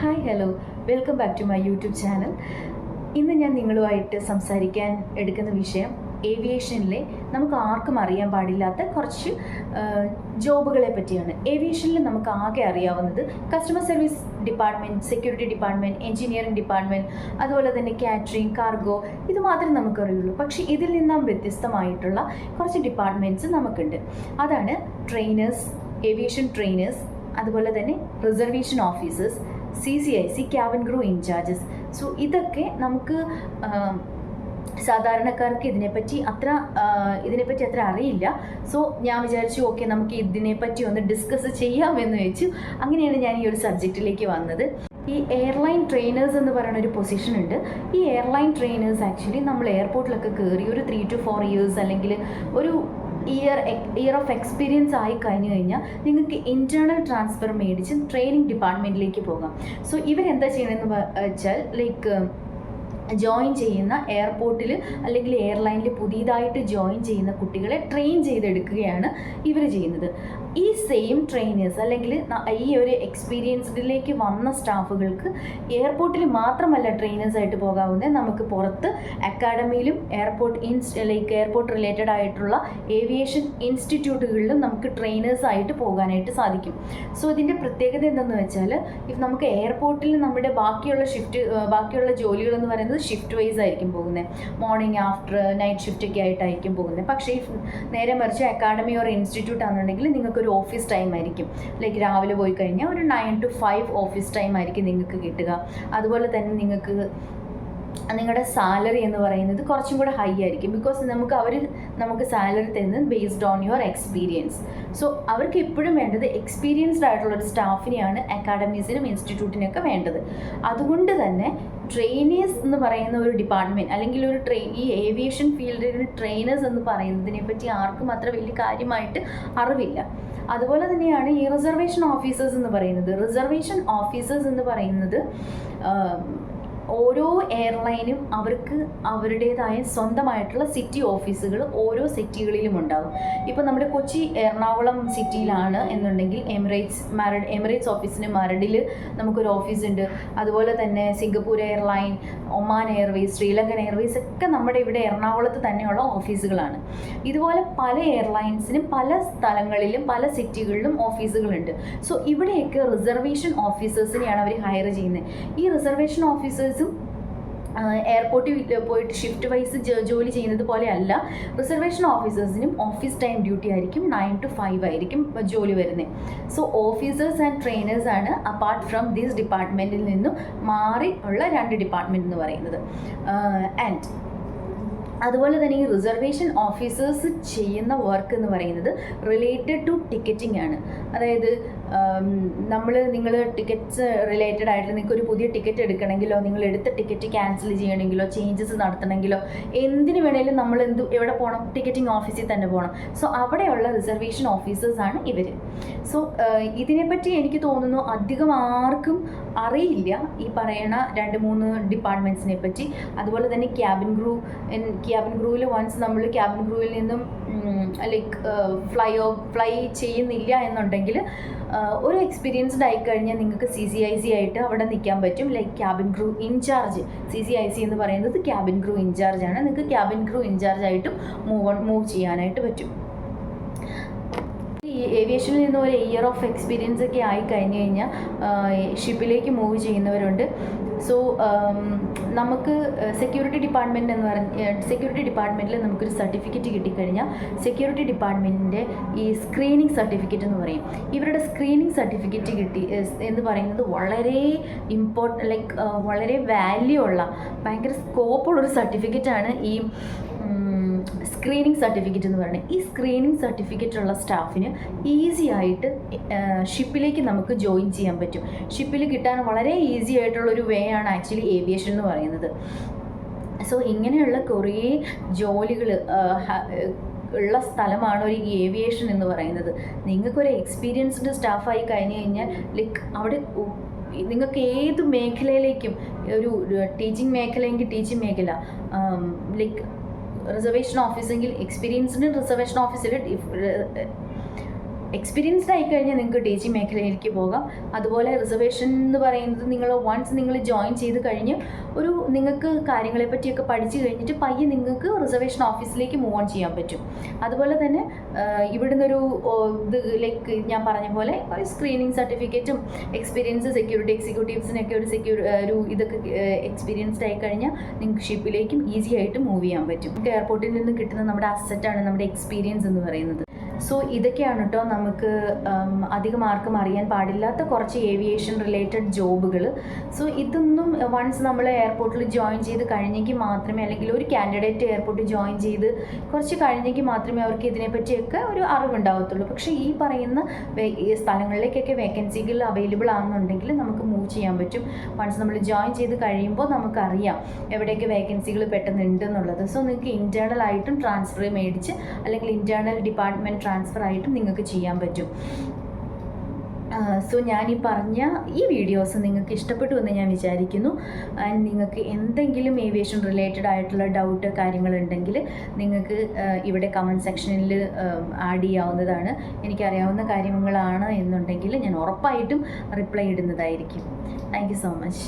Hi hello. Welcome back to my YouTube channel. ഇന്ന് ഞാൻ നിങ്ങളുമായിട്ട് സംസാരിക്കാൻ എടുക്കുന്ന വിഷയം ഏവിയേഷനിലെ നമുക്ക് ആർക്കും അറിയാൻ പാടില്ലാത്ത കുറച്ച് ജോബുകളെ പറ്റിയാണ്. ഏവിയേഷനിൽ നമുക്ക് ആകെ അറിയാവുന്നത് customer service department security department engineering department അതുപോലെ തന്നെ കാറ്ററിങ് കാർഗോ ഇത് മാത്രമേ നമുക്കറിയുള്ളൂ പക്ഷേ ഇതിൽ നിന്നും വ്യത്യസ്തമായിട്ടുള്ള കുറച്ച് ഡിപ്പാർട്ട്മെന്റ്സ് നമുക്കുണ്ട്. അതാണ് ട്രെയിനേഴ്സ് ഏവിയേഷൻ ട്രെയിനേഴ്സ് അതുപോലെ തന്നെ reservation officers C C I C cabin crew incharges so ഇതൊക്കെ നമുക്ക് സാധാരണക്കാർക്ക് ഇതിനെപ്പറ്റി അത്ര ഇതിനെപ്പറ്റി അത്ര അറിയില്ല. സോ ഞാൻ വിചാരിച്ചു ഓക്കെ നമുക്ക് ഇതിനെപ്പറ്റി ഒന്ന് ഡിസ്കസ് ചെയ്യാമെന്ന് വെച്ചു. അങ്ങനെയാണ് ഞാൻ ഈ ഒരു സബ്ജക്റ്റിലേക്ക് വന്നത്. ഈ എയർലൈൻ ട്രെയിനേഴ്സ് എന്ന് പറയുന്ന ഒരു പൊസിഷൻ ഉണ്ട്. ഈ എയർലൈൻ ട്രെയിനേഴ്സ് ആക്ച്വലി നമ്മൾ എയർപോർട്ടിലൊക്കെ കയറി ഒരു ത്രീ ടു ഫോർ ഇയേഴ്സ് അല്ലെങ്കിൽ ഒരു ഇയർ ഇയർ ഓഫ് എക്സ്പീരിയൻസ് ആയി കഴിഞ്ഞു കഴിഞ്ഞാൽ നിങ്ങൾക്ക് ഇന്റേർണൽ ട്രാൻസ്ഫർ മേടിച്ച് ട്രെയിനിങ് ഡിപ്പാർട്ട്മെന്റിലേക്ക് പോകാം. സോ ഇവരെന്താ ചെയ്യണമെന്ന് വെച്ചാൽ ലൈക്ക് ജോയിൻ ചെയ്യുന്ന എയർപോർട്ടിൽ അല്ലെങ്കിൽ എയർലൈനിൽ പുതിയതായിട്ട് ജോയിൻ ചെയ്യുന്ന കുട്ടികളെ ട്രെയിൻ ചെയ്തെടുക്കുകയാണ് ഇവർ ചെയ്യുന്നത്. ഈ സെയിം ട്രെയിനേഴ്സ് അല്ലെങ്കിൽ ഈ ഒരു എക്സ്പീരിയൻസ്ഡിലേക്ക് വന്ന സ്റ്റാഫുകൾക്ക് എയർപോർട്ടിൽ മാത്രമല്ല ട്രെയിനേഴ്സ് ആയിട്ട് പോകാവുന്നത് നമുക്ക് പുറത്ത് അക്കാഡമിയിലും എയർപോർട്ട് ഇൻസ് ലൈക്ക് എയർപോർട്ട് റിലേറ്റഡ് ആയിട്ടുള്ള ഏവിയേഷൻ ഇൻസ്റ്റിറ്റ്യൂട്ടുകളിലും നമുക്ക് ട്രെയിനേഴ്സ് ആയിട്ട് പോകാനായിട്ട് സാധിക്കും. സോ ഇതിന്റെ പ്രത്യേകത എന്തെന്ന് വെച്ചാൽ ഇഫ് നമുക്ക് എയർപോർട്ടിൽ നമ്മുടെ ബാക്കിയുള്ള ഷിഫ്റ്റ് ബാക്കിയുള്ള ജോലികളെന്ന് പറയുന്നത് ഷിഫ്റ്റ് വൈസ് ആയിരിക്കും പോകുന്നത് മോർണിംഗ് ആഫ്റ്റർ നൈറ്റ് ഷിഫ്റ്റ് ഒക്കെ ആയിട്ടായിരിക്കും പോകുന്നത് പക്ഷേ നേരെ മറിച്ച് അക്കാഡമി ഓർ ഇൻസ്റ്റിറ്റ്യൂട്ട് ആണെന്നുണ്ടെങ്കിൽ നിങ്ങൾക്ക് ഒരു ഓഫീസ് ടൈം ആയിരിക്കും. ലൈക്ക് രാവിലെ പോയി കഴിഞ്ഞാൽ ഒരു nine to five office time ആയിരിക്കും നിങ്ങൾക്ക് കിട്ടുക. അതുപോലെ തന്നെ നിങ്ങൾക്ക് നിങ്ങളുടെ സാലറി എന്ന് പറയുന്നത് കുറച്ചും കൂടെ ഹൈ ആയിരിക്കും. ബിക്കോസ് നമുക്ക് അവർ നമുക്ക് സാലറി തരുന്നത് based on your experience so അവർക്ക് എപ്പോഴും വേണ്ടത് എക്സ്പീരിയൻസ്ഡ് ആയിട്ടുള്ള ഒരു സ്റ്റാഫിനെയാണ് അക്കാഡമീസിനും ഇൻസ്റ്റിറ്റ്യൂട്ടിനൊക്കെ വേണ്ടത്. അതുകൊണ്ട് തന്നെ ട്രെയിനേഴ്സ് എന്ന് പറയുന്ന ഒരു ഡിപ്പാർട്ട്മെന്റ് അല്ലെങ്കിൽ ഒരു ട്രെയിൻ ഈ ഏവിയേഷൻ ഫീൽഡിൽ ട്രെയിനേഴ്സ് എന്ന് പറയുന്നതിനെ പറ്റി ആർക്കും അത്ര വലിയ കാര്യമായിട്ട് അറിവില്ല. അതുപോലെ തന്നെയാണ് ഈ റിസർവേഷൻ ഓഫീസേഴ്സ് എന്ന് പറയുന്നത്. റിസർവേഷൻ ഓഫീസേഴ്സ് എന്ന് പറയുന്നത് ഓരോ എയർലൈനും അവർക്ക് അവരുടേതായ സ്വന്തമായിട്ടുള്ള സിറ്റി ഓഫീസുകൾ ഓരോ സിറ്റികളിലും ഉണ്ടാകും ഇപ്പോൾ നമ്മുടെ കൊച്ചി എറണാകുളം സിറ്റിയിലാണ് എന്നുണ്ടെങ്കിൽ എമിറേറ്റ്സ് മരട് എമിറേറ്റ്സ് ഓഫീസിന് മരടിൽ നമുക്കൊരു ഓഫീസ് ഉണ്ട്. അതുപോലെ തന്നെ Singapore Airline Oman Airways Sri Lankan Airways ഒക്കെ നമ്മുടെ ഇവിടെ എറണാകുളത്ത് തന്നെയുള്ള ഓഫീസുകളാണ് ഇതുപോലെ പല എയർലൈൻസിനും പല സ്ഥലങ്ങളിലും പല സിറ്റികളിലും ഓഫീസുകളുണ്ട് സോ ഇവിടെയൊക്കെ റിസർവേഷൻ ഓഫീസേഴ്സിനെയാണ് അവർ ഹയർ ചെയ്യുന്നത്. ഈ റിസർവേഷൻ ഓഫീസേഴ്സും എയർപോർട്ടിൽ പോയിട്ട് ഷിഫ്റ്റ് വൈസ് ജോലി ചെയ്യുന്നത് പോലെയല്ല. റിസർവേഷൻ ഓഫീസേഴ്സിനും ഓഫീസ് ടൈം ഡ്യൂട്ടി ആയിരിക്കും നയൻ ടു ഫൈവ് ആയിരിക്കും ജോലി വരുന്നത് സോ ഓഫീസേഴ്സ് ആൻഡ് ട്രെയിനേഴ്സ് ആണ് അപ്പാർട്ട് ഫ്രം ദീസ് ഡിപ്പാർട്ട്മെന്റിൽ നിന്നും മാറി ഉള്ള രണ്ട് ഡിപ്പാർട്ട്മെന്റ് എന്ന് പറയുന്നത്. ആൻഡ് അതുപോലെ തന്നെ ഈ റിസർവേഷൻ ഓഫീസേഴ്സ് ചെയ്യുന്ന വർക്ക് എന്ന് പറയുന്നത് റിലേറ്റഡ് ടു ടിക്കറ്റിംഗ് ആണ്. അതായത് നമ്മൾ നിങ്ങൾ ടിക്കറ്റ്സ് റിലേറ്റഡ് ആയിട്ട് നിങ്ങൾക്ക് ഒരു പുതിയ ടിക്കറ്റ് എടുക്കണമെങ്കിലോ നിങ്ങൾ എടുത്ത ടിക്കറ്റ് ക്യാൻസൽ ചെയ്യണമെങ്കിലോ ചേഞ്ചസ് നടത്തണമെങ്കിലോ എന്തിനു വേണേലും നമ്മൾ എന്ത് എവിടെ പോകണം ടിക്കറ്റിംഗ് ഓഫീസിൽ തന്നെ പോകണം സോ അവിടെയുള്ള റിസർവേഷൻ ഓഫീസേഴ്സ് ആണ് ഇവർ സോ ഇതിനെപ്പറ്റി എനിക്ക് തോന്നുന്നു അധികം ആർക്കും അറിയില്ല ഈ പറയണ രണ്ട് മൂന്ന് ഡിപ്പാർട്ട്മെന്റ്സിനെ പറ്റി. അതുപോലെ തന്നെ ക്യാബിൻ ക്രൂ ക്യാബിൻ ക്രൂവിൽ വൺസ് നമ്മൾ ക്യാബിൻ ക്രൂവിൽ നിന്നും ലൈക്ക് ഫ്ലൈ ഓ ഫ്ലൈ ചെയ്യുന്നില്ല എന്നുണ്ടെങ്കിൽ ഒരു എക്സ്പീരിയൻസ്ഡ് ആയി കഴിഞ്ഞാൽ നിങ്ങൾക്ക് സി സി ഐ സി ആയിട്ട് അവിടെ നിൽക്കാൻ പറ്റും. Like cabin crew incharge C C I C എന്ന് പറയുന്നത് ക്യാബിൻ ക്രൂ ഇൻചാർജ് ആണ്. നിങ്ങൾക്ക് ക്യാബിൻ ക്രൂ ഇൻചാർജ് ആയിട്ടും മൂവ് ഓൺ മൂവ് ചെയ്യാനായിട്ട് പറ്റും. ഏവിയേഷനിൽ നിന്ന് ഒരു ഇയർ ഓഫ് എക്സ്പീരിയൻസ് ഒക്കെ ആയി കഴിഞ്ഞു കഴിഞ്ഞാൽ ഷിപ്പിലേക്ക് മൂവ് ചെയ്യുന്നവരുണ്ട്. സോ നമുക്ക് സെക്യൂരിറ്റി ഡിപ്പാർട്ട്മെന്റ് എന്ന് പറഞ്ഞ സെക്യൂരിറ്റി ഡിപ്പാർട്ട്മെന്റിൽ നമുക്കൊരു സർട്ടിഫിക്കറ്റ് കിട്ടിക്കഴിഞ്ഞാൽ സെക്യൂരിറ്റി ഡിപ്പാർട്ട്മെന്റിന്റെ ഈ സ്ക്രീനിങ് സർട്ടിഫിക്കറ്റ് എന്ന് പറയും. ഇവരുടെ സ്ക്രീനിങ് സർട്ടിഫിക്കറ്റ് കിട്ടി എന്ന് പറയുന്നത് വളരെ ഇമ്പോർട്ട ലൈക്ക് വളരെ വാല്യൂ ഉള്ള ഭയങ്കര സ്കോപ്പുള്ളൊരു സർട്ടിഫിക്കറ്റാണ് ഈ സ്ക്രീനിങ് സർട്ടിഫിക്കറ്റ് എന്ന് പറയുന്നത്. ഈ സ്ക്രീനിങ് സർട്ടിഫിക്കറ്റ് ഉള്ള സ്റ്റാഫിന് ഈസി ആയിട്ട് ഷിപ്പിലേക്ക് നമുക്ക് ജോയിൻ ചെയ്യാൻ പറ്റും. ഷിപ്പിൽ കിട്ടാൻ വളരെ ഈസി ആയിട്ടുള്ളൊരു വേ ആണ് ആക്ച്വലി ഏവിയേഷൻ എന്ന് പറയുന്നത്. സോ ഇങ്ങനെയുള്ള കുറേ ജോലികൾ ഉള്ള സ്ഥലമാണ് ഒരു ഏവിയേഷൻ എന്ന് പറയുന്നത്. നിങ്ങൾക്കൊരു എക്സ്പീരിയൻസ്ഡ് സ്റ്റാഫായി കഴിഞ്ഞു കഴിഞ്ഞാൽ ലൈക്ക് അവിടെ നിങ്ങൾക്ക് ഏത് മേഖലയിലേക്കും ഒരു ടീച്ചിങ് മേഖലയെങ്കിൽ ടീച്ചിങ് മേഖല ലൈക്ക് റിസർവേഷൻ ഓഫീസെങ്കിൽ എക്സ്പീരിയൻസ്ഡ് റിസർവേഷൻ ഓഫീസിൽ എക്സ്പീരിയൻസ്ഡ് ആയി കഴിഞ്ഞാൽ നിങ്ങൾക്ക് ടീച്ചിങ് മേഖലയിലേക്ക് പോകാം. അതുപോലെ റിസർവേഷൻ എന്ന് പറയുന്നത് നിങ്ങൾ വൺസ് നിങ്ങൾ ജോയിൻ ചെയ്ത് കഴിഞ്ഞ് ഒരു നിങ്ങൾക്ക് കാര്യങ്ങളെ പറ്റിയൊക്കെ പഠിച്ചു കഴിഞ്ഞിട്ട് പയ്യെ നിങ്ങൾക്ക് റിസർവേഷൻ ഓഫീസിലേക്ക് മൂവ് ഓൺ ചെയ്യാൻ പറ്റും. അതുപോലെ തന്നെ ഇവിടുന്ന് ഒരു ഇത് ലൈക്ക് ഞാൻ പറഞ്ഞ പോലെ ഒരു സ്ക്രീനിങ് സർട്ടിഫിക്കറ്റും എക്സ്പീരിയൻസ് സെക്യൂരിറ്റി എക്സിക്യൂട്ടീവ്സിനൊക്കെ ഒരു സെക്യൂർ ഒരു ഇതൊക്കെ എക്സ്പീരിയൻസ്ഡ് ആയി കഴിഞ്ഞാൽ നിങ്ങൾക്ക് ഷിപ്പിലേക്കും ഈസി ആയിട്ട് മൂവ് ചെയ്യാൻ പറ്റും. എയർപോർട്ടിൽ നിന്ന് കിട്ടുന്ന നമ്മുടെ അസറ്റാണ് നമ്മുടെ എക്സ്പീരിയൻസ് എന്ന് പറയുന്നത്. സോ ഇതൊക്കെയാണ് കേട്ടോ നമുക്ക് അധികം ആർക്കും അറിയാൻ പാടില്ലാത്ത കുറച്ച് ഏവിയേഷൻ റിലേറ്റഡ് ജോബുകൾ സോ ഇതൊന്നും വൺസ് നമ്മൾ എയർപോർട്ടിൽ ജോയിൻ ചെയ്ത് കഴിഞ്ഞെങ്കിൽ മാത്രമേ അല്ലെങ്കിൽ ഒരു കാൻഡിഡേറ്റ് എയർപോർട്ടിൽ ജോയിൻ ചെയ്ത് കുറച്ച് കഴിഞ്ഞെങ്കിൽ മാത്രമേ അവർക്ക് ഇതിനെപ്പറ്റിയൊക്കെ ഒരു അറിവുണ്ടാവത്തുള്ളൂ. പക്ഷേ ഈ പറയുന്ന സ്ഥലങ്ങളിലേക്കൊക്കെ വേക്കൻസികൾ അവൈലബിൾ ആണെന്നുണ്ടെങ്കിൽ നമുക്ക് മൂവ് ചെയ്യാൻ പറ്റും. വൺസ് നമ്മൾ ജോയിൻ ചെയ്ത് കഴിയുമ്പോൾ നമുക്കറിയാം എവിടെയൊക്കെ വേക്കൻസികൾ പെട്ടെന്ന് ഉണ്ട് സോ നിങ്ങൾക്ക് ഇന്റേർണൽ ആയിട്ടും ട്രാൻസ്ഫർ മേടിച്ച് അല്ലെങ്കിൽ ഇന്റേർണൽ ഡിപ്പാർട്ട്മെന്റ് ട്രാൻസ്ഫർ ആയിട്ട് നിങ്ങൾക്ക് ചെയ്യാൻ പറ്റും. സോ ഞാൻ ഈ പറഞ്ഞ ഈ വീഡിയോസ് നിങ്ങൾക്ക് ഇഷ്ടപ്പെട്ടു എന്ന് ഞാൻ വിചാരിക്കുന്നു. ആൻഡ് നിങ്ങൾക്ക് എന്തെങ്കിലും ഏവിയേഷൻ റിലേറ്റഡ് ആയിട്ടുള്ള ഡൗട്ട് കാര്യങ്ങളുണ്ടെങ്കിൽ നിങ്ങൾക്ക് ഇവിടെ കമന്റ് സെക്ഷനിൽ ആഡ് ചെയ്യാവുന്നതാണ്. എനിക്കറിയാവുന്ന കാര്യങ്ങളാണ് എന്നുണ്ടെങ്കിൽ ഞാൻ ഉറപ്പായിട്ടും റിപ്ലൈ ഇടുന്നതായിരിക്കും. Thank so much